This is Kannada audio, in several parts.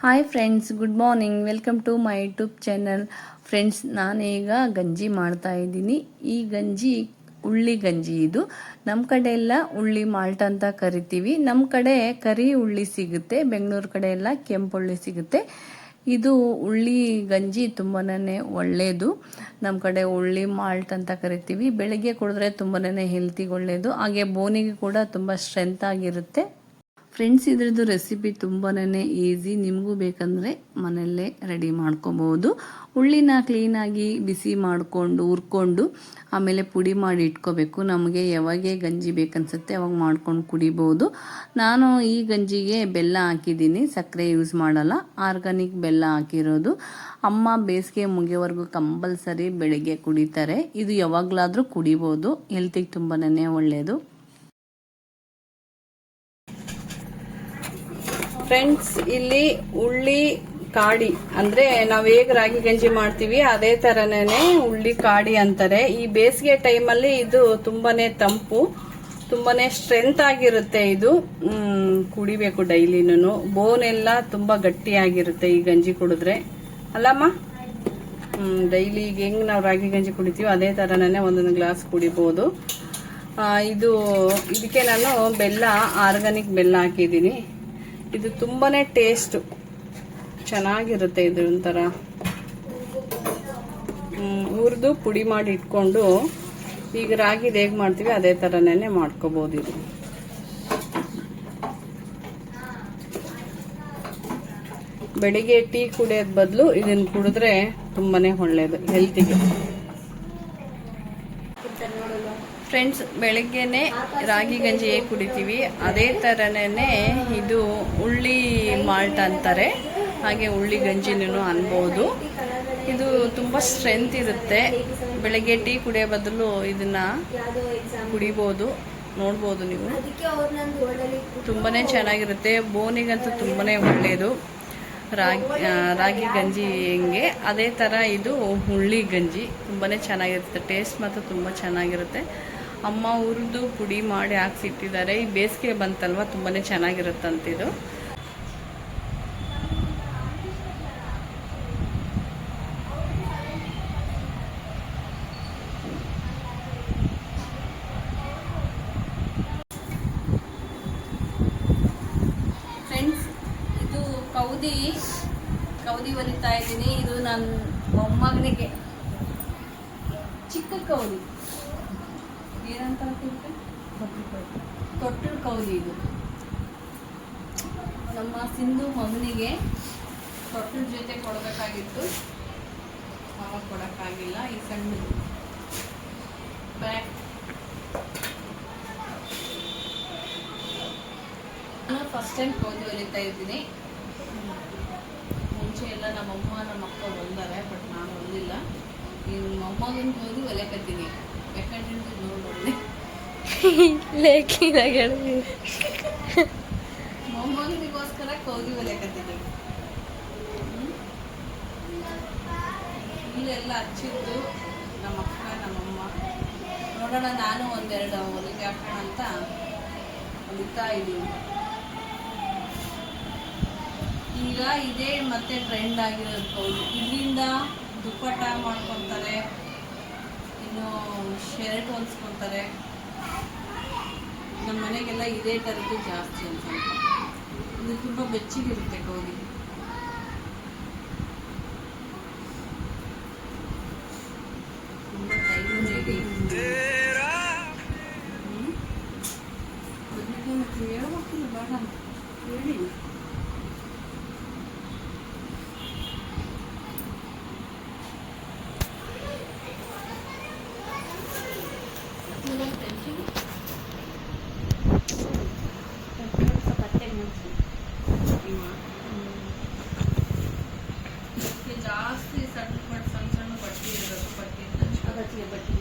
Hi friends good morning welcome to my YouTube channel friends ನಾನೀಗ ಗಂಜಿ ಮಾಡ್ತಾ ಇದ್ದೀನಿ. ಈ ಗಂಜಿ, ಉಳ್ಳಿ ಗಂಜಿ ಇದು. ನಮ್ಮ ಕಡೆ ಎಲ್ಲ ಉಳ್ಳಿ ಮಾಲ್ಟ್ ಅಂತ ಕರಿತೀವಿ. ನಮ್ಮ ಕಡೆ ಕರಿ ಉಳ್ಳಿ ಸಿಗುತ್ತೆ. ಬೆಂಗಳೂರು ಕಡೆ ಎಲ್ಲ ಕೆಂಪುಳ್ಳಿ ಸಿಗುತ್ತೆ. ಇದು ಉಳ್ಳಿ ಗಂಜಿ ತುಂಬಾ ಒಳ್ಳೆಯದು ನಮ್ಮ ಕಡೆ ಉಳ್ಳಿ ಮಾಲ್ಟ್ ಅಂತ ಕರಿತೀವಿ. ಬೆಳಿಗ್ಗೆ ಕುಡಿದ್ರೆ ತುಂಬಾ ಹೆಲ್ತಿಗೆ ಒಳ್ಳೆಯದು ಹಾಗೆ ಬೋನಿಗೆ ಕೂಡ ತುಂಬ ಸ್ಟ್ರೆಂತ್ ಆಗಿರುತ್ತೆ. ಫ್ರೆಂಡ್ಸ್, ಇದ್ರದ್ದು ರೆಸಿಪಿ ತುಂಬಾನೇ ಈಸಿ ನಿಮಗೂ ಬೇಕಂದರೆ ಮನೆಯಲ್ಲೇ ರೆಡಿ ಮಾಡ್ಕೊಬೋದು. ಹುಳ್ಳಿನ ಕ್ಲೀನಾಗಿ ಬಿಸಿ ಮಾಡಿಕೊಂಡು, ಹುರ್ಕೊಂಡು, ಆಮೇಲೆ ಪುಡಿ ಮಾಡಿ ಇಟ್ಕೋಬೇಕು. ನಮಗೆ ಯಾವಾಗೆ ಗಂಜಿ ಬೇಕನ್ಸುತ್ತೆ ಅವಾಗ ಮಾಡ್ಕೊಂಡು ಕುಡಿಬೋದು. ನಾನು ಈ ಗಂಜಿಗೆ ಬೆಲ್ಲ ಹಾಕಿದ್ದೀನಿ. ಸಕ್ಕರೆ ಯೂಸ್ ಮಾಡಲ್ಲ. ಆರ್ಗಾನಿಕ್ ಬೆಲ್ಲ ಹಾಕಿರೋದು. ಅಮ್ಮ ಬೇಸಿಗೆ ಮುಗಿಯೋವರೆಗೂ ಕಂಪಲ್ಸರಿ ಬೆಳಗ್ಗೆ ಕುಡಿತಾರೆ. ಇದು ಯಾವಾಗಲಾದರೂ ಕುಡಿಬೋದು. ಹೆಲ್ತಿಗೆ ತುಂಬಾನೇ ಒಳ್ಳೆಯದು ಫ್ರೆಂಡ್ಸ್ ಇಲ್ಲಿ ಉಳ್ಳಿ ಕಾಡಿ ಅಂದ್ರೆ ನಾವ್ ಹೇಗ್ ರಾಗಿ ಗಂಜಿ ಮಾಡ್ತೀವಿ ಅದೇ ತರನೇ ಉಳ್ಳಿ ಕಾಡಿ ಅಂತಾರೆ. ಈ ಬೇಸಿಗೆ ಟೈಮಲ್ಲಿ ಇದು ತುಂಬಾನೇ ತಂಪು ತುಂಬಾನೇ ಸ್ಟ್ರೆಂತ್ ಆಗಿರುತ್ತೆ ಇದು. ಕುಡಿಬೇಕು ಡೈಲಿನೂ ಬೋನ್ ಎಲ್ಲ ತುಂಬಾ ಗಟ್ಟಿಯಾಗಿರುತ್ತೆ ಈ ಗಂಜಿ ಕುಡಿದ್ರೆ. ಅಲ್ಲಮ್ಮ? ಡೈಲಿ ಈಗ ಹೆಂಗ್ ನಾವು ರಾಗಿ ಗಂಜಿ ಕುಡಿತೀವಿ ಅದೇ ತರನೇ ಒಂದೊಂದು ಗ್ಲಾಸ್ ಕುಡಿಬಹುದು ಆ, ಇದು ಇದಕ್ಕೆ ನಾನು ಬೆಲ್ಲ ಆರ್ಗಾನಿಕ್ ಬೆಲ್ಲ ಹಾಕಿದ್ದೀನಿ. ಇದು ತುಂಬಾನೇ ಟೇಸ್ಟ್ ಚೆನ್ನಾಗಿರುತ್ತೆ ಇದು ಒಂಥರ ಹುರಿದು ಪುಡಿ ಮಾಡಿ ಇಟ್ಕೊಂಡು ಈಗ ರಾಗಿದು ಹೇಗೆ ಮಾಡ್ತೀವಿ ಅದೇ ಥರನೇ ಮಾಡ್ಕೋಬೋದು ಇದು. ಬೆಳಿಗ್ಗೆ ಟೀ ಕುಡಿಯೋದ್ ಬದಲು ಇದನ್ನ ಕುಡಿದ್ರೆ ತುಂಬಾನೇ ಒಳ್ಳೇದು ಹೆಲ್ತಿಗೆ ಫ್ರೆಂಡ್ಸ್, ಬೆಳಗ್ಗೆನೆ ರಾಗಿ ಗಂಜಿ ಹೇಗೆ ಕುಡಿತೀವಿ. ಅದೇ ಥರನೇ ಇದು ಉಳ್ಳಿ ಮಾಲ್ಟ್ ಅಂತಾರೆ. ಹಾಗೆ ಉಳ್ಳಿ ಗಂಜಿನೂ ಅನ್ಬೋದು. ಇದು ತುಂಬ ಸ್ಟ್ರೆಂತ್ ಇರುತ್ತೆ. ಬೆಳಗ್ಗೆ ಟೀ ಕುಡಿಯೋ ಬದಲು ಇದನ್ನ ಕುಡಿಬೋದು. ನೋಡ್ಬೋದು ನೀವು. ತುಂಬಾ ಚೆನ್ನಾಗಿರುತ್ತೆ. ಬೋನಿಗಂತೂ ತುಂಬಾ ಒಳ್ಳೆಯದು ರಾಗಿ ರಾಗಿ ಗಂಜಿ ಹೆಂಗೆ? ಅದೇ ಥರ ಇದು ಹುಳ್ಳಿ ಗಂಜಿ. ತುಂಬಾ ಚೆನ್ನಾಗಿರುತ್ತೆ. ಟೇಸ್ಟ್ ಮಾತ್ರ ತುಂಬ ಚೆನ್ನಾಗಿರುತ್ತೆ. ಅಮ್ಮ ಹುರಿದು ಪುಡಿ ಮಾಡಿ ಹಾಕ್ಸಿಟ್ಟಿದ್ದಾರೆ. ಈ ಬೇಸಿಗೆ ಬಂತಲ್ವ? ತುಂಬಾನೇ ಚೆನ್ನಾಗಿರುತ್ತಂತಿದು ಫ್ರೆಂಡ್ಸ್ ಇದು ಕೌದಿ. ಕೌದಿ ಹೊಲಿತಾ ಇದ್ದೀನಿ. ಇದು ನನ್ನ ಮೊಮ್ಮಗನಿಗೆ. ಚಿಕ್ಕ ಕೌದಿ. ಅಂತಿರುತ್ತೆ? ತೊಟ್ಟಿಲು ಕೌದಿ ಇದು. ನಮ್ಮ ಸಿಂಧು ಮಗನಿಗೆ ತೊಟ್ಟಿನ ಜೊತೆ ಕೊಡಬೇಕಾಗಿತ್ತು. ಅವಾಗ ಕೊಡೋಕ್ಕಾಗಿಲ್ಲ, ಈ ಸಣ್ಣ ಬ್ಯಾಕ್ ನಾನು ಫಸ್ಟ್ ಟೈಮ್ ಕೌಲಿ ಹೊಲಿತಾ ಇದ್ದೀನಿ. ಮುಂಚೆ ಎಲ್ಲ ನಮ್ಮಮ್ಮ ನಮ್ಮ ಅಕ್ಕ ಬಟ್ ನಾನು ಬಂದಿಲ್ಲ ಈ ಮೊಮ್ಮಗನ ಕೌದಿ ಹೊಲಿಯಕತ್ತೀನಿ. ಯಾಕಂದ್ರೆ ನೋಡಿ ಮೊಮ್ಮಗನಿಗೋಸ್ಕರ ಕೌದಿ ಹೊಲಿಯಕತ್ತೀನಿ ಹ್ಮ್? ಇಲ್ಲೆಲ್ಲ ಹಚ್ಚಿದ್ದು ನಮ್ಮ ಅಕ್ಕ ನಮ್ಮಮ್ಮ ನೋಡೋಣ ನಾನು ಒಂದೆರಡು ಹೊಲಿಗೆ ಹಾಕೋಣ ಅಂತ ಹೊಲಿತಾ ಇದ್ದೀನಿ ಈಗ ಇದೇ ಮತ್ತೆ ಟ್ರೆಂಡ್ ಆಗಿರೋದು ಇಲ್ಲಿಂದ ದುಪ್ಪಟ್ಟ ಮಾಡ್ಕೊತಾರೆ ಇನ್ನು ಶರ್ಟ್ ಹೊಲ್ಸ್ಕೊತಾರೆ ನಮ್ಮ ಮನೆಗೆಲ್ಲ ಇದೇ ಥರದ್ದು ಜಾಸ್ತಿ ಅಂತ. ಇದು ತುಂಬ ಬೆಚ್ಚಗಿರುತ್ತೆ ಕೌದಿ ತುಂಬ ಟೈಮ್ ಹೇಳ್ಬೇಕಿಲ್ಲ ಬೇಡ ಹೇಳಿ ಇದಕ್ಕೆ ಜಾಸ್ತಿ ಸಣ್ಣ ಬಟ್ ಸಣ್ಣ ಸಣ್ಣ ಬಟ್ಟೆ ಇರಬೇಕು ಬಟ್ಟೆ ಅಗತ್ಯ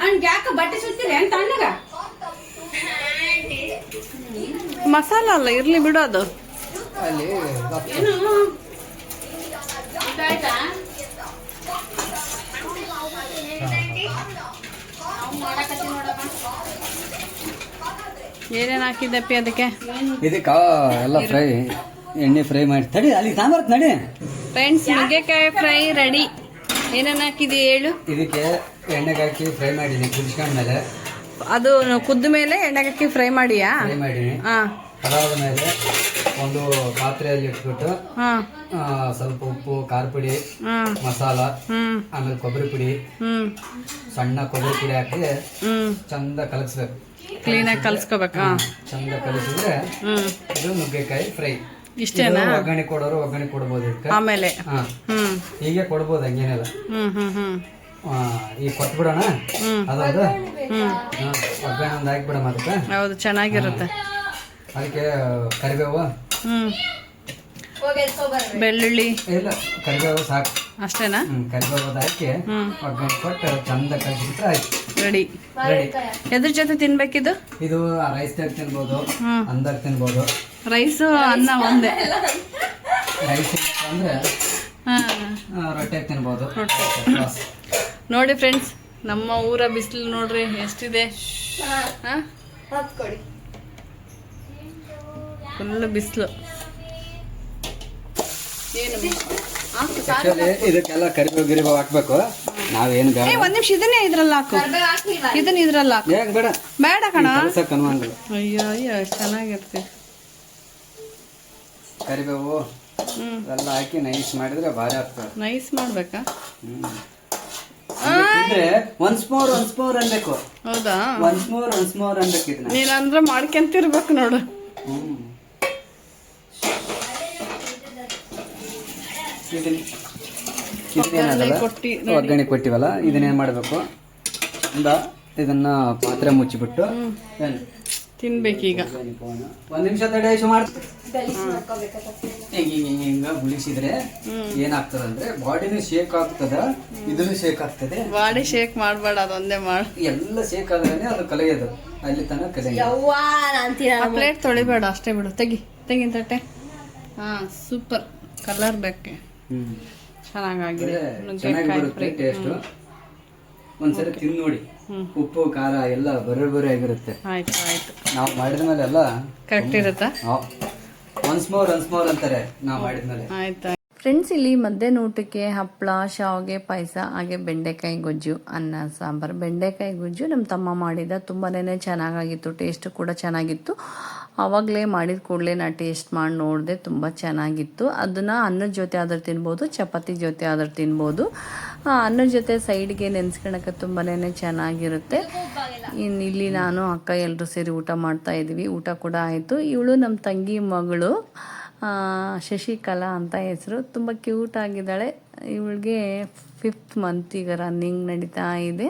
ಬಟ್ಟೆ ಯಾಕ ಬಟ್ಟೆ ಸುತ್ತೀರಿ ಅಂತ ಮಸಾಲ ಅಲ್ಲ ಇರ್ಲಿ ಬಿಡು ಅದು. ಅಲ್ಲಿ ಏನು? ಏನೇನು ಹಾಕಿದ್ದಪ್ಪಿ ಅದಕ್ಕೆ? ಇದಕ್ಕೆ ಎಲ್ಲ ಫ್ರೈ ಎಣ್ಣೆ ಫ್ರೈ ಮಾಡಿ. ತಡಿ ಅಲ್ಲಿ ತಾಂಬರ್ತ್ ನಡಿ. ಫ್ರೆಂಡ್ಸ್ ನುಗ್ಗೆಕಾಯಿ ಫ್ರೈ ರೆಡಿ. ಏನೇನು ಹಾಕಿದಿ ಹೇಳು? ಇದಕ್ಕೆ ಎಣ್ಣೆಗೆ ಹಾಕಿ ಫ್ರೈ ಮಾಡಿದ್ದೀನಿ ಕುದಿಸ್ಕೊಂಡ್ಮೇಲೆ ಅದು ಕುದ್ದ ಮೇಲೆ ಎಣ್ಣೆಗೆ ಹಾಕಿ ಫ್ರೈ ಮಾಡಿಯಾ? ಫ್ರೈ ಮಾಡೀನಿ ಹಾಂ. ಅದಾದ ಮೇಲೆ ಒಂದು ಪಾತ್ರೆಯಲ್ಲಿ ಇಟ್ಬಿಟ್ಟು ಹಾಂ. ಸ್ವಲ್ಪ ಉಪ್ಪು ಖಾರ ಪುಡಿ ಮಸಾಲ ಆಮೇಲೆ ಕೊಬ್ಬರಿ ಪುಡಿ ಸಣ್ಣ ಕೊಬ್ಬರಿ ಪುಡಿ ಹಾಕಿ ಚಂದ ಕಲಸ್ಬೇಕು ಕ್ಲೀನಾಗಿ ಕಲಿಸ್ಕೋಬೇಕಾ? ಚಂದ ಕಲಿಸಿದ್ರೆ ಇದು ನುಗ್ಗೆಕಾಯಿ ಫ್ರೈ ಇಷ್ಟೇನಾ? ಒಗ್ಗರಣೆ ಕೊಡೋರು ಒಗ್ಗರಣೆ ಕೊಡ್ಬೋದು ಇದಕ್ಕೆ. ಆಮೇಲೆ. ಹ್ಮ್. ಹೀಗೆ ಕೊಡ್ಬೋದು ಹಂಗೇನಿಲ್ಲ. ಹ್ಞೂ ಹ್ಞೂ ಆ, ಈಗ ಕೊಟ್ಬಿಡೋಣ? ಹ್ಮ್. ಅದೌದು. ಒಗ್ಗರಣೆ ಒಂದು ಹಾಕ್ಬಿಡಮ್ಮ ಅದಕ್ಕೆ. ಹೌದು ಚೆನ್ನಾಗಿರುತ್ತೆ. ಅದಕ್ಕೆ ಕರಿಬೇವು. ಹ್ಞೂ ಬೆಳ್ಳುಳ್ಳಿ. ಇಲ್ಲ ಕರಿಬೇವು ಸಾಕು. ಅಷ್ಟೇನಾ? ಕರಿಬೇವು ಹಾಕಿ. ಒಗ್ಗರಣೆ ಕೊಟ್ಟು ಚಂದ ಕಲಿಸ್ಬಿಟ್ರೆ ಆಯ್ತು. ರೆಡಿ. ರೆಡಿ. ಎದ್ರ ಜೊತೆ ತಿನ್ಬೇಕಿದು? ಇದು ರೈಸ್ದಾಗ ತಿನ್ಬೋದು ಹ್ಮ್. ಅಂದಾಗ ತಿನ್ಬೋದು. ರೈಸ್ ಅನ್ನ ಒಂದೇ. ರೈಸ್ ಅಂದ್ರೆ ರೊಟ್ಟೆ ತಿನ್ಬೋದು. ನೋಡಿ ಫ್ರೆಂಡ್ಸ್ ನಮ್ಮ ಊರ ಬಿಸಿಲು ನೋಡ್ರಿ ಎಷ್ಟಿದೆ? ಹಾಂ. ಫುಲ್ ಬಿಸಿಲು ಏನು ಹಾಕು ಸಾಕು. Actually, ಇದಕ್ಕೆಲ್ಲ ಕರಿಬೇವು ಗಿರಿಬೇವು ಹಾಕ್ಬೇಕು. ನಾವೇನು ಬೇಡ. ಏ ಒಂದ್ ನಿಮಿಷ ಇದನ್ನೇ ಇದ್ರಲ್ಲ ಹಾಕು. ಇದನ್ನ ಇದ್ರಲ್ಲ ಹಾಕು. ಯಾಕೆ ಬೇಡ. ಬೇಡ ಕಣ. ಕಲಸಕ್ ಅನ್ವಂಗಿಲ್ಲ ಅಯ್ಯೋ ಅಯ್ಯೋ ಚೆನ್ನಾಗಿರ್ತೀವಿ ಕರಿಬೇವು ಎಲ್ಲ ಹಾಕಿ ನೈಸ್ ಮಾಡಿದ್ರೆ ಭಾರಿ ಆಗ್ತದೆ. ನೈಸ್ ಮಾಡ್ಬೇಕಾ? ಹ್ಮ್. ಅಂದ್ರೆ ಒನ್ಸ್ ಮೋರ್ ಒನ್ಸ್ ಮೋರ್ ಅನ್ಬೇಕು ಹೌದಾ? ಒನ್ಸ್ ಮೋರ್ ಒನ್ಸ್ ಮೋರ್ ಅನ್ಬೇಕು ಇದನ್ನ ನೀನಂದ್ರೆ ಮಾಡ್ಕೊಂತಿರ್ಬೇಕು ನೋಡು. ಹ್ಮ್. ಒಗ್ಗರಣೆ ಕೊಟ್ಟಿವಲ್ಲ ಇದನ್ನೇನ್ ಮಾಡ್ಬೇಕು? ಅಂದ ಇದನ್ನ ಪಾತ್ರೆ ಮುಚ್ಚಿಬಿಟ್ಟು? ತಿನ್ಬೇಕೀಗ. ಒಂದ್ ನಿಮಿಷ ತಡೆ ಮಾಡ್ತ ಹಿಂಗ ಹಿಂಗ ಹಿಂಗ ಗುಳಿಸಿದ್ರೆ ಏನಾಗ್ತದ ಅಂದ್ರೆ ಬಾಡಿನೂ ಶೇಕ್ ಆಗ್ತದ ಇದನ್ನು ಶೇಕ್ ಆಗ್ತದೆ. ಬಾಡಿ ಶೇಕ್ ಮಾಡ್ಬೇಡ ಅದೊಂದೇ ಮಾಡ ಎಲ್ಲ ಶೇಕ್ ಆದ್ರೆ ಅದು ಕಲಿಯೋದು. ಅಲ್ಲಿ ತನಕ ಪ್ಲೇಟ್ ತೊಳಿಬೇಡ ಅಷ್ಟೇ ಬಿಡು. ತೆಗಿ ತೆಗಿನ ತಟ್ಟೆ. ಹಾ ಸೂಪರ್ ಕಲರ್ ಬೇಕೆ. ಚೆನ್ನಾಗಾಗಿದೆ. ಚೆನ್ನಾಗಿ ಬರುತ್ತೆ ಟೇಸ್ಟ್ ಒಂದ್ಸರಿ ತಿಂದು ನೋಡಿ ಉಪ್ಪು ಖಾರ ಎಲ್ಲ ಬರೋ ಬರೋ ಆಗಿರುತ್ತೆ. ಆಯ್ತು ಆಯ್ತು. ನಾವು ಮಾಡಿದ ಮೇಲೆ ಎಲ್ಲ ಕರೆಕ್ಟ್ ಇರುತ್ತಾ? ಒನ್ಸ್ ಮೋರ್ ಒನ್ಸ್ ಮೋರ್ ಅಂತಾರೆ ನಾವು ಮಾಡಿದ್ಮೇಲೆ ಆಯ್ತು ಫ್ರೆಂಡ್ಸ್ ಇಲ್ಲಿ ಮಧ್ಯಾಹ್ನ ಊಟಕ್ಕೆ ಹಪ್ಪಳ ಶಾವಿಗೆ ಪಾಯಸ ಹಾಗೆ ಬೆಂಡೆಕಾಯಿ ಗೊಜ್ಜು ಅನ್ನ ಸಾಂಬಾರು. ಬೆಂಡೆಕಾಯಿ ಗೊಜ್ಜು ನಮ್ಮ ತಮ್ಮ ಮಾಡಿದ ತುಂಬಾನೇ ಚೆನ್ನಾಗಾಗಿತ್ತು ಟೇಸ್ಟ್ ಕೂಡ ಚೆನ್ನಾಗಿತ್ತು. ಆವಾಗಲೇ ಮಾಡಿದ ಕೂಡಲೇ ನಾ ಟೇಸ್ಟ್ ಮಾಡಿ ನೋಡಿದೆ ತುಂಬ ಚೆನ್ನಾಗಿತ್ತು. ಅದನ್ನು ಅನ್ನದ ಜೊತೆ ಆದರೂ ತಿನ್ಬೋದು, ಚಪಾತಿ ಜೊತೆ ಆದರೂ ತಿನ್ಬೋದು. ಅನ್ನದ ಜೊತೆ ಸೈಡ್ಗೆ ನೆನೆಸ್ಕೊಳಕ್ಕೆ ತುಂಬಾ ಚೆನ್ನಾಗಿರುತ್ತೆ. ಇನ್ನು ಇಲ್ಲಿ ನಾನು ಅಕ್ಕ ಎಲ್ಲರೂ ಸೇರಿ ಊಟ ಮಾಡ್ತಾ ಇದ್ವಿ ಊಟ ಕೂಡ ಆಯಿತು. ಇವಳು ನಮ್ಮ ತಂಗಿ ಮಗಳು ಶಶಿಕಲಾ ಅಂತ ಹೆಸರು. ತುಂಬ ಕ್ಯೂಟ್ ಆಗಿದ್ದಾಳೆ. ಇವಳಿಗೆ ಫಿಫ್ತ್ ಮಂತ್ ಈಗ ರನ್ನಿಂಗ್ ನಡೀತಾ ಇದೆ.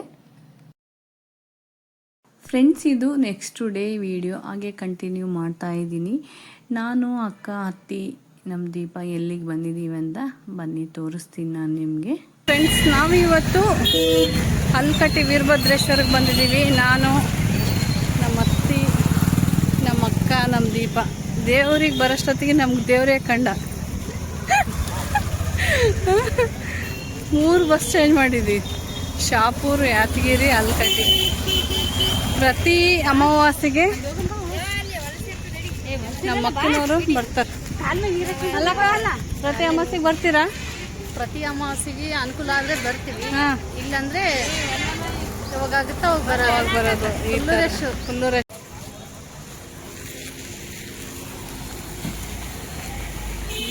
ಫ್ರೆಂಡ್ಸ್ ಇದು ನೆಕ್ಸ್ಟ್ ಡೇ ವಿಡಿಯೋ ಹಾಗೆ ಕಂಟಿನ್ಯೂ ಮಾಡ್ತಾ ಇದ್ದೀನಿ. ನಾನು, ಅಕ್ಕ, ಅತ್ತಿ ನಮ್ಮ ದೀಪ ಎಲ್ಲಿಗೆ ಬಂದಿದ್ದೀವಿ ಅಂತ ಬನ್ನಿ, ತೋರಿಸ್ತೀನಿ ನಾನು ನಿಮಗೆ. ಫ್ರೆಂಡ್ಸ್ ನಾವಿವತ್ತು ಹಲ್ಕಟ್ಟಿ ವೀರಭದ್ರೇಶ್ವರಕ್ಕೆ ಬಂದಿದ್ದೀವಿ ನಾನು ನಮ್ಮ ಅತ್ತಿ ನಮ್ಮ ಅಕ್ಕ ನಮ್ಮ ದೀಪ. ದೇವ್ರಿಗೆ ಬರೋಷ್ಟೊತ್ತಿಗೆ ನಮ್ಗೆ ದೇವರೇ ಕಂಡ. ಮೂರು ಬಸ್ ಚೇಂಜ್ ಮಾಡಿದ್ದೀವಿ ಶಾಪೂರ್ ಯಾತಗಿರಿ ಹಲ್ಕಟ್ಟಿ ಪ್ರತಿ ಅಮಾವಾಸ್ಯೆಗೆ ನಮ್ಮ ಅಕ್ಕನವರು ಬರ್ತಾರೆ. ಪ್ರತಿ ಅಮಾವಾಸ್ಯೆಗೆ ಬರ್ತೀರಾ? ಪ್ರತಿ ಅಮಾವಾಸ್ಯೆಗೆ ಅನುಕೂಲ ಆದರೆ ಬರ್ತೀವಿ. ಇಲ್ಲಾಂದ್ರೆ ಯಾವಾಗ ಆಗುತ್ತೋ ಅವಾಗ ಬರ ಬರೋದು? ಥರ. ಫುಲ್ಲು ರಶ್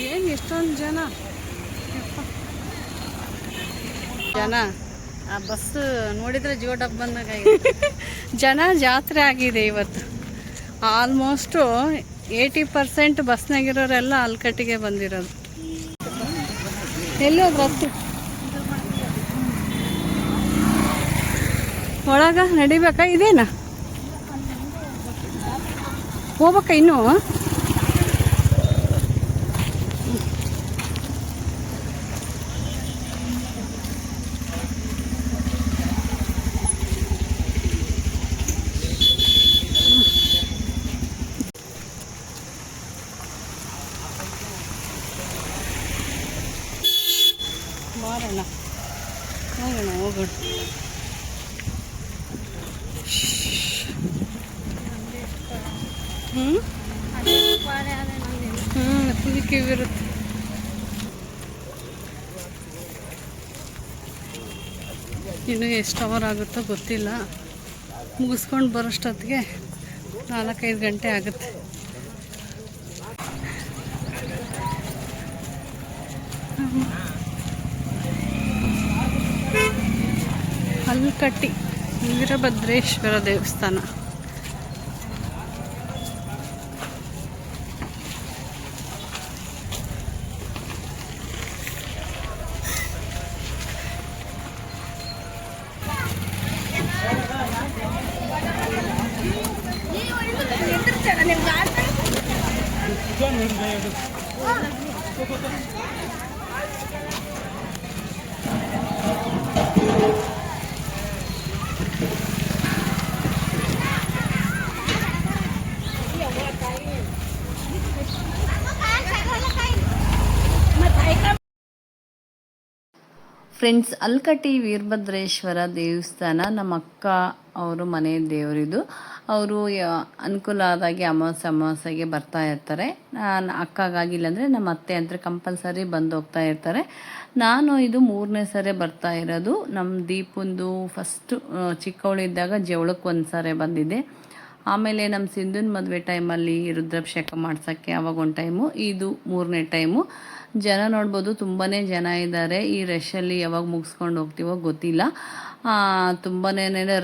ಏನು ಎಷ್ಟೊಂದು ಜನ. ಜನ. ಆ ಬಸ್ ನೋಡಿದ್ರೆ ಜೀವ ಡಬ್ ಬಂದಾಗ ಜನ ಜಾತ್ರೆ ಆಗಿದೆ ಇವತ್ತು. ಆಲ್ಮೋಸ್ಟು ಏಯ್ಟಿ ಪರ್ಸೆಂಟ್ ಬಸ್ನಾಗಿರೋರೆಲ್ಲ ಅಲ್ಕಟ್ಟಿಗೆ ಬಂದಿರೋದು. ಎಲ್ಲೋ ಬಸ್ ಒಳಗ ನಡಿಬೇಕಾ? ಇದೇನಾ? ಹೋಗ್ಬೇಕಾ ಇನ್ನೂ? ಎಷ್ಟು ಅವರ್ ಆಗುತ್ತೋ ಗೊತ್ತಿಲ್ಲ. ಮುಗಿಸ್ಕೊಂಡು ಬರೋಷ್ಟೊತ್ತಿಗೆ ನಾಲ್ಕೈದು ಗಂಟೆ ಆಗುತ್ತೆ. ಹಲ್ಕಟ್ಟಿ ವೀರಭದ್ರೇಶ್ವರ ದೇವಸ್ಥಾನ. ಫ್ರೆಂಡ್ಸ್ ಅಲ್ಕಟ್ಟಿ ವೀರಭದ್ರೇಶ್ವರ ದೇವಸ್ಥಾನ ನಮ್ಮ ಅಕ್ಕ ಅವರು ಮನೆ ದೇವರಿದು. ಅವರು ಅನುಕೂಲ ಆದಾಗೆ ಅಮಾವಾಸ್ಯೆ, ಅಮಾವಾಸ್ಯೆಗೆ ಬರ್ತಾ ಇರ್ತಾರೆ. ನಾನು ಅಕ್ಕಗಾಗಿಲ್ಲ ಅಂದರೆ ನಮ್ಮ ಅತ್ತೆ ಅಂದರೆ ಕಂಪಲ್ಸರಿ ಬಂದು ಹೋಗ್ತಾ ಇರ್ತಾರೆ. ನಾನು ಇದು ಮೂರನೇ ಸರಿ ಬರ್ತಾ ಇರೋದು. ನಮ್ಮ ದೀಪಂದು ಫಸ್ಟು ಚಿಕ್ಕವಳಿದ್ದಾಗ ಜವಳಕ್ಕೆ ಒಂದು ಸಾರಿ ಬಂದಿದ್ದೆ. ಆಮೇಲೆ ನಮ್ಮ ಸಿಂಧುನ ಮದುವೆ ಟೈಮಲ್ಲಿ ರುದ್ರಾಭಿಷೇಕ ಮಾಡ್ಸೋಕ್ಕೆ ಅವಾಗ ಒಂದು ಟೈಮು ಇದು ಮೂರನೇ ಟೈಮು ಜನ ನೋಡ್ಬೋದು ತುಂಬಾ ಜನ ಇದ್ದಾರೆ. ಈ ರಶಲ್ಲಿ ಯಾವಾಗ ಮುಗಿಸ್ಕೊಂಡು ಹೋಗ್ತೀವೋ ಗೊತ್ತಿಲ್ಲ. ತುಂಬಾ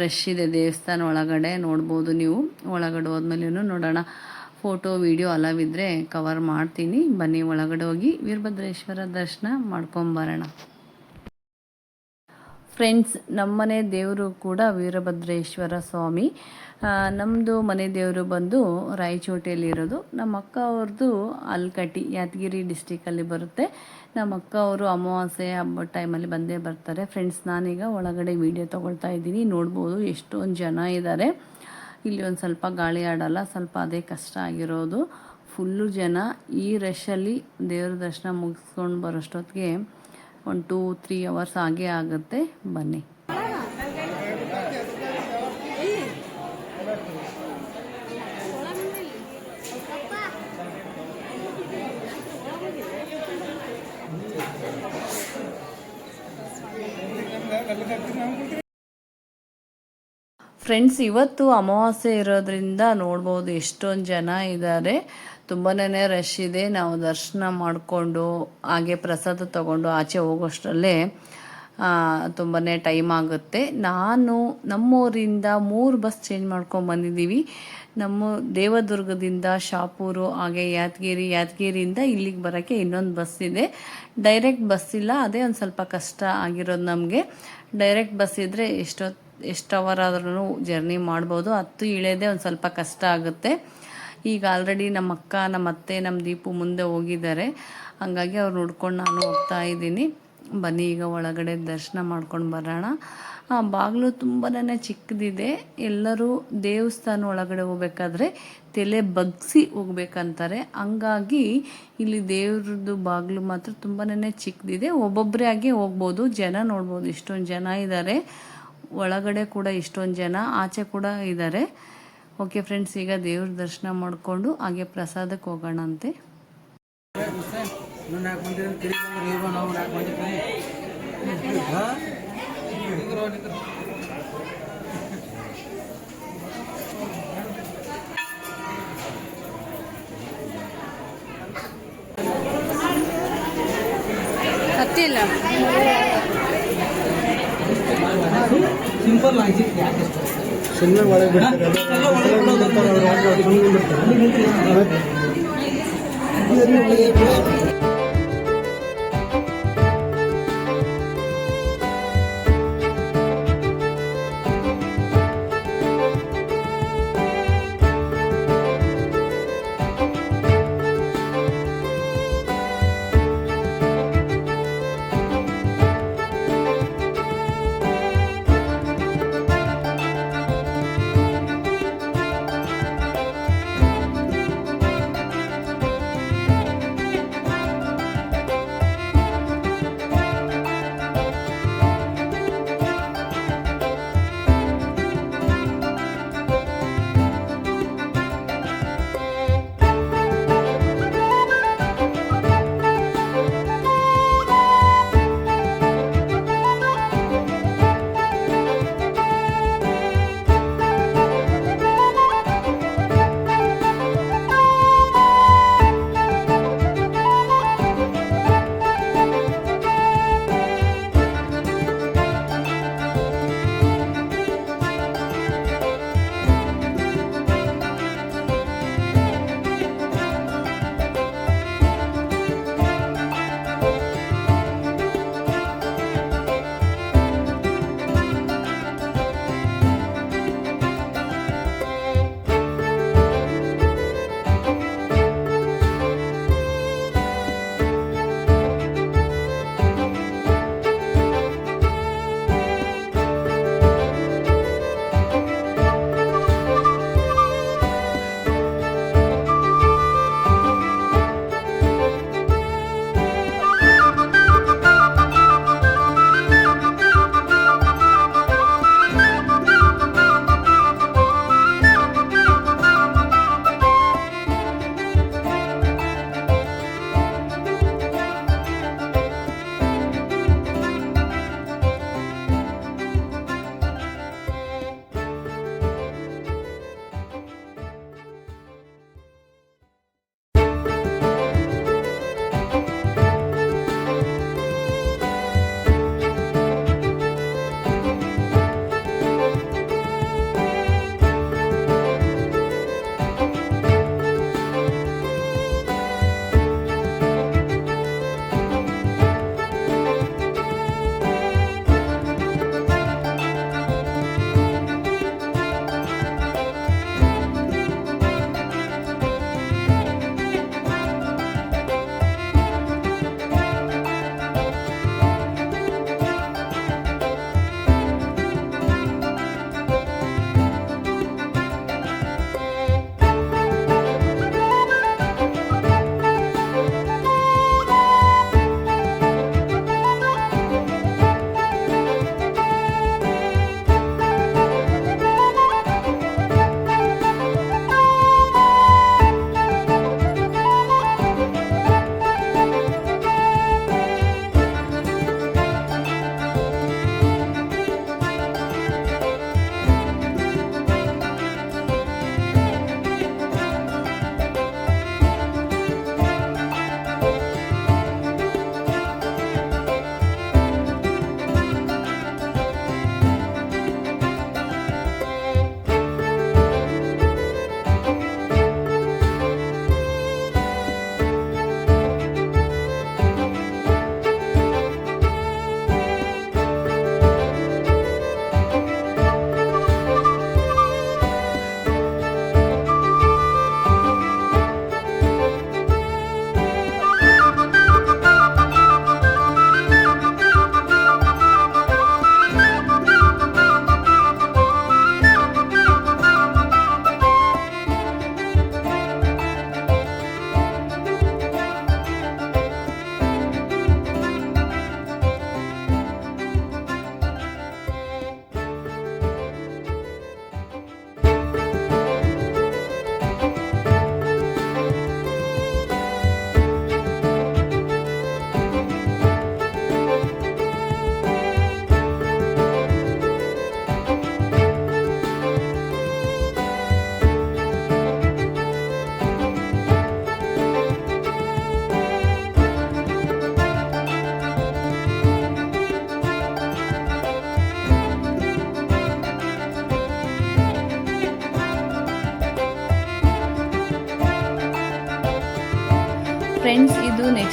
ರಶ್ ಇದೆ ದೇವಸ್ಥಾನ ಒಳಗಡೆ, ನೋಡ್ಬೋದು ನೀವು. ಒಳಗಡೆ ಹೋದ್ಮೇಲೆ ನೋಡೋಣ. ಫೋಟೋ ವಿಡಿಯೋ ಅಲವಿದ್ರೆ ಕವರ್ ಮಾಡ್ತೀನಿ. ಬನ್ನಿ, ಒಳಗಡೆ ಹೋಗಿ ವೀರಭದ್ರೇಶ್ವರ ದರ್ಶನ ಮಾಡ್ಕೊಂಬರೋಣ ಫ್ರೆಂಡ್ಸ್ ನಮ್ಮನೆ ದೇವರು ಕೂಡ ವೀರಭದ್ರೇಶ್ವರ ಸ್ವಾಮಿ. ನಮ್ಮದು ಮನೆ ದೇವರು ಬಂದು ರಾಯಚೋಟಿಯಲ್ಲಿರೋದು ನಮ್ಮ ಅಕ್ಕ ಅವ್ರದ್ದು ಅಲ್ಕಟ್ಟಿ, ಯಾದಗಿರಿ ಡಿಸ್ಟಿಕಲ್ಲಿ ಬರುತ್ತೆ. ನಮ್ಮ ಅಕ್ಕ ಅವರು ಅಮಾವಾಸ್ಯೆ ಹಬ್ಬ ಟೈಮಲ್ಲಿ ಬಂದೇ ಬರ್ತಾರೆ. ಫ್ರೆಂಡ್ಸ್ ನಾನೀಗ ಒಳಗಡೆ ವೀಡಿಯೋ ತೊಗೊಳ್ತಾ ಇದ್ದೀನಿ. ನೋಡ್ಬೋದು ಎಷ್ಟೊಂದು ಜನ ಇದ್ದಾರೆ ಇಲ್ಲಿ ಒಂದು ಸ್ವಲ್ಪ ಗಾಳಿ ಆಡಲ್ಲ, ಸ್ವಲ್ಪ ಅದೇ ಕಷ್ಟ ಆಗಿರೋದು. ಫುಲ್ಲು ಜನ ಈ ರಶಲ್ಲಿ ದೇವ್ರ ದರ್ಶನ ಮುಗಿಸ್ಕೊಂಡು ಬರೋಷ್ಟೊತ್ತಿಗೆ ಒಂದು ಟೂ ತ್ರೀ ಅವರ್ಸ್ ಆಗೇ ಆಗುತ್ತೆ. ಬನ್ನಿ. ಫ್ರೆಂಡ್ಸ್ ಇವತ್ತು ಅಮಾವಾಸ್ಯೆ ಇರೋದ್ರಿಂದ ನೋಡ್ಬೋದು ಎಷ್ಟೊಂದು ಜನ ಇದ್ದಾರೆ. ತುಂಬಾ ರಶ್ ಇದೆ. ನಾವು ದರ್ಶನ ಮಾಡಿಕೊಂಡು, ಹಾಗೆ ಪ್ರಸಾದ ತಗೊಂಡು ಆಚೆ ಹೋಗೋಷ್ಟರಲ್ಲೇ ತುಂಬಾ ಟೈಮ್ ಆಗುತ್ತೆ. ನಾನು ನಮ್ಮೂರಿಂದ ಮೂರು ಬಸ್ ಚೇಂಜ್ ಮಾಡ್ಕೊಂಡು ಬಂದಿದ್ದೀವಿ. ನಮ್ಮ ದೇವದುರ್ಗದಿಂದ ಶಾಪೂರು, ಹಾಗೆ ಯಾದಗಿರಿ, ಯಾದಗಿರಿಯಿಂದ ಇಲ್ಲಿಗೆ ಬರೋಕ್ಕೆ ಇನ್ನೊಂದು ಬಸ್ ಇದೆ. ಡೈರೆಕ್ಟ್ ಬಸ್ ಇಲ್ಲ, ಅದೇ ಒಂದು ಸ್ವಲ್ಪ ಕಷ್ಟ ಆಗಿರೋದು ನಮಗೆ. ಡೈರೆಕ್ಟ್ ಬಸ್ ಇದ್ದರೆ ಎಷ್ಟೊತ್ತು ಎಷ್ಟು ಅವರ್ ಆದ್ರೂ ಜರ್ನಿ ಮಾಡ್ಬೋದು. ಹತ್ತು ಇಳಿಯೋದೇ ಒಂದು ಸ್ವಲ್ಪ ಕಷ್ಟ ಆಗುತ್ತೆ. ಈಗ ಆಲ್ರೆಡಿ ನಮ್ಮ ಅಕ್ಕ, ನಮ್ಮ ಅತ್ತೆ, ನಮ್ಮ ದೀಪು ಮುಂದೆ ಹೋಗಿದ್ದಾರೆ. ಹಾಗಾಗಿ ಅವ್ರು ನೋಡ್ಕೊಂಡು ನಾನು ಹೋಗ್ತಾ ಇದ್ದೀನಿ. ಬನ್ನಿ, ಈಗ ಒಳಗಡೆ ದರ್ಶನ ಮಾಡ್ಕೊಂಡು ಬರೋಣ. ಆ, ಬಾಗಿಲು ತುಂಬನೇ ಚಿಕ್ಕದಿದೆ. ಎಲ್ಲರೂ ದೇವಸ್ಥಾನ ಒಳಗಡೆ ಹೋಗ್ಬೇಕಾದ್ರೆ ತಲೆ ಬಗ್ಸಿ ಹೋಗ್ಬೇಕಂತಾರೆ. ಹಂಗಾಗಿ ಇಲ್ಲಿ ದೇವ್ರದ್ದು ಬಾಗಿಲು ಮಾತ್ರ ತುಂಬಾ ಚಿಕ್ಕದಿದೆ. ಒಬ್ಬೊಬ್ಬರೇ ಆಗಿ ಹೋಗ್ಬೋದು. ಜನ ನೋಡ್ಬೋದು. ಇಷ್ಟೊಂದು ಜನ ಇದ್ದಾರೆ. ಒಳಗಡೆ ಕೂಡ ಇಷ್ಟೊಂದು ಜನ ಆಚೆ ಕೂಡ ಇದ್ದಾರೆ ಓಕೆ ಫ್ರೆಂಡ್ಸ್ ಈಗ ದೇವ್ರ ದರ್ಶನ ಮಾಡಿಕೊಂಡು ಹಾಗೆ ಪ್ರಸಾದಕ್ಕೆ ಹೋಗೋಣ ಅಂತೆ ಹತ್ತಿಲ್ಲ ಸಿಂಪಲ್ ಆಗಿ ಸುಮ್ಮನೆ ಒಳಗೆ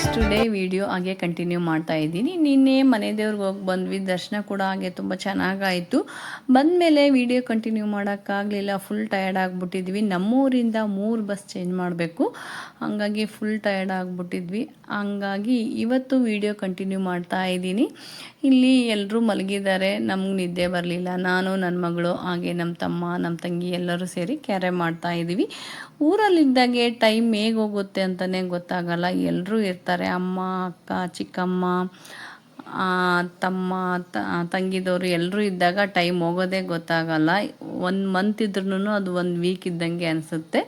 ನೆಕ್ಸ್ಟ್ ಡೇ ವಿಡಿಯೋ ಹಾಗೆ ಕಂಟಿನ್ಯೂ ಮಾಡ್ತಾ ಇದ್ದೀನಿ. ನಿನ್ನೆ ಮನೆ ದೇವ್ರಿಗೆ ಹೋಗಿ ಬಂದ್ವಿ. ದರ್ಶನ ಕೂಡ ಹಾಗೆ ತುಂಬ ಚೆನ್ನಾಗಾಯಿತು. ಬಂದಮೇಲೆ ವಿಡಿಯೋ ಕಂಟಿನ್ಯೂ ಮಾಡೋಕ್ಕಾಗಲಿಲ್ಲ. ಫುಲ್ ಟಯರ್ಡ್ ಆಗಿಬಿಟ್ಟಿದ್ವಿ. ನಮ್ಮೂರಿಂದ ಮೂರು ಬಸ್ ಚೇಂಜ್ ಮಾಡಬೇಕು. ಹಾಗಾಗಿ ಫುಲ್ ಟಯರ್ಡ್ ಆಗಿಬಿಟ್ಟಿದ್ವಿ. ಹಂಗಾಗಿ ಇವತ್ತು ವಿಡಿಯೋ ಕಂಟಿನ್ಯೂ ಮಾಡ್ತಾ ಇದ್ದೀನಿ. ಇಲ್ಲಿ ಎಲ್ಲರೂ ಮಲಗಿದ್ದಾರೆ. ನಮ್ಗೆ ನಿದ್ದೆ ಬರಲಿಲ್ಲ. ನಾನು ನನ್ನ ಮಗಳು, ಹಾಗೆ ನಮ್ಮ ತಮ್ಮ ನಮ್ಮ ತಂಗಿ ಎಲ್ಲರೂ ಸೇರಿ ಕ್ಯಾರೆ ಮಾಡ್ತಾ ಇದ್ದೀವಿ. ಊರಲ್ಲಿದ್ದಾಗೆ ಟೈಮ್ ಹೇಗೆ ಹೋಗುತ್ತೆ ಅಂತಲೇ ಗೊತ್ತಾಗಲ್ಲ. ಎಲ್ಲರೂ ಇರ್ತಾರೆ. ಅಮ್ಮ, ಅಕ್ಕ, ಚಿಕ್ಕಮ್ಮ ತಮ್ಮ ತಂಗಿದವರು ಎಲ್ಲರೂ ಇದ್ದಾಗ ಟೈಮ್ ಹೋಗೋದೇ ಗೊತ್ತಾಗಲ್ಲ. ಒಂದು ಮಂತ್ ಇದ್ರೂ ಅದು ಒಂದು ವೀಕ್ ಇದ್ದಂಗೆ ಅನಿಸುತ್ತೆ.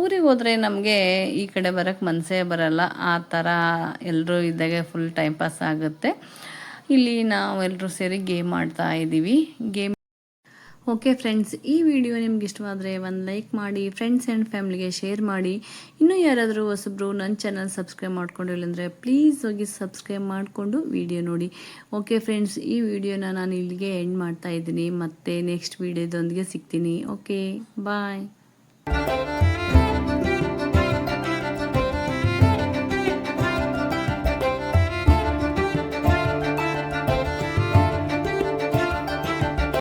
ಊರಿಗೆ ಹೋದರೆ ನಮಗೆ ಈ ಕಡೆ ಬರೋಕ್ಕೆ ಮನಸ್ಸೇ ಬರಲ್ಲ. ಆ ಥರ ಎಲ್ಲರೂ ಇದ್ದಾಗೆ ಫುಲ್ ಟೈಮ್ ಪಾಸ್ ಆಗುತ್ತೆ. ಇಲ್ಲಿ ನಾವೆಲ್ಲರೂ ಸೇರಿ ಗೇಮ್ ಆಡ್ತಾ ಇದ್ದೀವಿ ಗೇಮ್ ಓಕೆ ಫ್ರೆಂಡ್ಸ್ ಈ ವಿಡಿಯೋ ನಿಮ್ಗೆ ಇಷ್ಟವಾದರೆ ಒಂದು ಲೈಕ್ ಮಾಡಿ ಫ್ರೆಂಡ್ಸ್ ಆ್ಯಂಡ್ ಫ್ಯಾಮ್ಲಿಗೆ ಶೇರ್ ಮಾಡಿ. ಇನ್ನೂ ಯಾರಾದರೂ ಹೊಸಬ್ರು ನನ್ನ ಚಾನಲ್ ಸಬ್ಸ್ಕ್ರೈಬ್ ಮಾಡ್ಕೊಂಡಿಲ್ಲ ಅಂದರೆ ಪ್ಲೀಸ್ ಹೋಗಿ ಸಬ್ಸ್ಕ್ರೈಬ್ ಮಾಡಿಕೊಂಡು ವಿಡಿಯೋ ನೋಡಿ. ಓಕೆ ಫ್ರೆಂಡ್ಸ್ ಈ ವಿಡಿಯೋನ ನಾನು ಇಲ್ಲಿಗೆ ಎಂಡ್ ಮಾಡ್ತಾ ಇದ್ದೀನಿ. ಮತ್ತೆ ನೆಕ್ಸ್ಟ್ ವಿಡಿಯೋದೊಂದಿಗೆ ಸಿಗ್ತೀನಿ. Okay bye